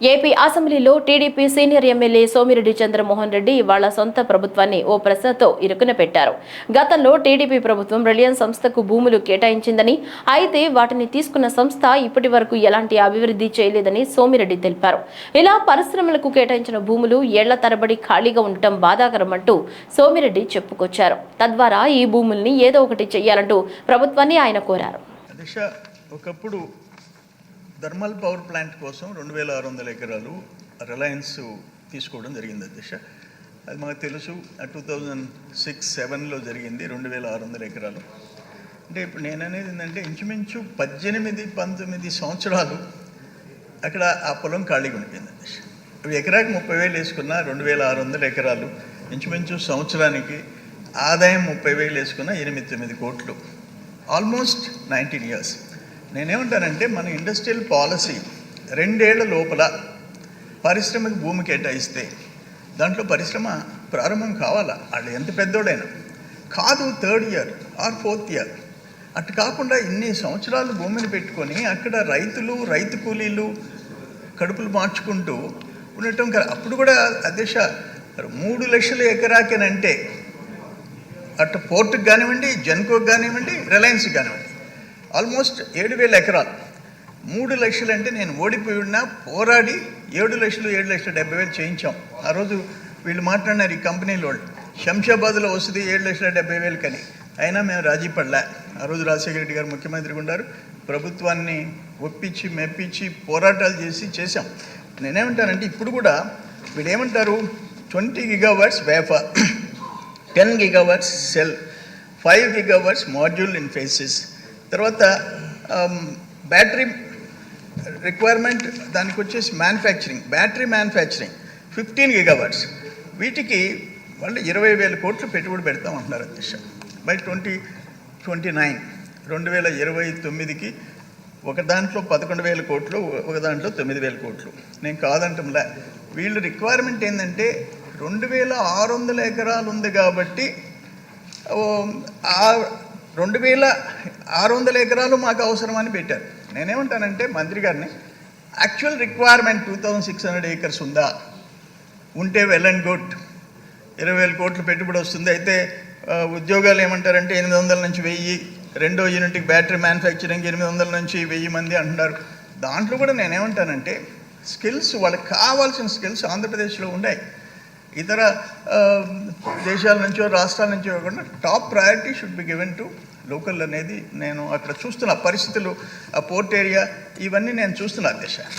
AP అసెంబ్లీలో TDP senior MLA Somireddy Chandramohan Reddy ఇవాళ సొంత ప్రభుత్వాన్ని ఓ ప్రశ్నతో ఇరుకున పెట్టారు. గతంలో టీడీపీ ప్రభుత్వం రిలయన్స్ సంస్థకు భూములు కేటాయించిందని అయితే వాటిని తీసుకున్న సంస్థ ఇప్పటి వరకు ఎలాంటి అభివృద్ధి చేయలేదని సోమిరెడ్డి తెలిపారు. ఇలా పరిశ్రమలకు కేటాయించిన భూములు ఏళ్ళ తరబడి ఖాళీగా ఉండటం బాధాకరమంటూ సోమిరెడ్డి చెప్పుకొచ్చారు. తద్వారా ఈ భూముల్ని ఏదో ఒకటి చేయాలంటూ ప్రభుత్వాన్ని ఆయన కోరారు. ఒకప్పుడు థర్మల్ పవర్ ప్లాంట్ కోసం రెండు వేల ఆరు వందల ఎకరాలు రిలయన్స్ తీసుకోవడం జరిగింది దిశ అది మాకు తెలుసు టూ థౌజండ్ సిక్స్ సెవెన్లో జరిగింది రెండు వేల ఆరు వందల ఎకరాలు. అంటే ఇప్పుడు నేను అనేది ఏంటంటే ఇంచుమించు పద్దెనిమిది పంతొమ్మిది సంవత్సరాలు అక్కడ ఆ పొలం ఖాళీగా ఉండిపోయింది దిశ ఇప్పుడు ఎకరాకి ముప్పై వేలు వేసుకున్న రెండు వేల ఆరు వందల ఎకరాలు. ఇంచుమించు సంవత్సరానికి ఆదాయం ముప్పై వేలు వేసుకున్న ఎనిమిది తొమ్మిది కోట్లు. ఆల్మోస్ట్ నైన్టీన్ ఇయర్స్ నేనేమంటానంటే మన ఇండస్ట్రియల్ పాలసీ రెండేళ్ళ లోపల పరిశ్రమకి భూమి కేటాయిస్తే దాంట్లో పరిశ్రమ ప్రారంభం కావాలా? వాళ్ళు ఎంత పెద్దోడైనా కాదు third year or fourth year. అటు కాకుండా ఇన్ని సంవత్సరాలు భూమిని పెట్టుకొని అక్కడ రైతులు రైతు కూలీలు కడుపులు మార్చుకుంటూ ఉండటం కదా అప్పుడు కూడా అధ్యక్ష మూడు లక్షల ఎకరాకేనంటే అటు పోర్టుకు కానివ్వండి జెన్కోకి కానివ్వండి రిలయన్స్కి కానివ్వండి. ఆల్మోస్ట్ ఏడు వేల ఎకరాలు. మూడు లక్షలు అంటే నేను ఓడిపోయి ఉన్నా పోరాడి ఏడు లక్షలు ఏడు లక్షల డెబ్బై వేలు చేయించాం. ఆ రోజు వీళ్ళు మాట్లాడినారు ఈ కంపెనీల వాళ్ళు. శంషాబాద్లో వస్తుంది ఏడు లక్షల డెబ్బై వేలు కని. అయినా మేము రాజీ పడలే. ఆ రోజు రాజశేఖర రెడ్డి గారు ముఖ్యమంత్రిగా ఉన్నారు ప్రభుత్వాన్ని ఒప్పించి మెప్పించి పోరాటాలు చేసి చేశాం. నేనేమంటానంటే ఇప్పుడు కూడా వీడు ఏమంటారు twenty gigawatts wafer ten gigawatts cell five gigawatts module in phases. తర్వాత um, బ్యాటరీ రిక్వైర్మెంట్ దానికి వచ్చేసి manufacturing battery manufacturing fifteen gigawatts వీటికి వాళ్ళు ఇరవై వేల కోట్లు పెట్టుబడి పెడతాం అంటున్నారు అధ్యక్ష. బై ట్వంటీ ట్వంటీ నైన్ రెండు వేల ఇరవై తొమ్మిదికి ఒక దాంట్లో పదకొండు వేల కోట్లు ఒక దాంట్లో తొమ్మిది వేల కోట్లు. నేను కాదంటంలే వీళ్ళు రిక్వైర్మెంట్ ఏంటంటే రెండు వేల ఆరు వందల ఎకరాలు ఉంది కాబట్టి రెండు వేల ఆరు వందల ఎకరాలు మాకు అవసరమని పెట్టారు. నేనేమంటానంటే మంత్రి గారిని actual requirement two thousand six hundred acres ఉందా? ఉంటే వెల్ అండ్ గుడ్ ఇరవై వేల కోట్లు పెట్టుబడి వస్తుంది. అయితే ఉద్యోగాలు ఏమంటారంటే ఎనిమిది వందల నుంచి వెయ్యి రెండో యూనిట్కి బ్యాటరీ మ్యానుఫ్యాక్చరింగ్ ఎనిమిది వందల నుంచి వెయ్యి మంది అంటున్నారు. దాంట్లో కూడా నేనేమంటానంటే స్కిల్స్ వాళ్ళకి కావాల్సిన స్కిల్స్ ఆంధ్రప్రదేశ్లో ఉన్నాయి. ఇతర దేశాల నుంచో రాష్ట్రాల నుంచో కాకుండా top priority should be given to local అనేది నేను అక్కడ చూస్తున్న పరిస్థితులు ఆ పోర్ట్ ఏరియా ఇవన్నీ నేను చూస్తున్నా దిశ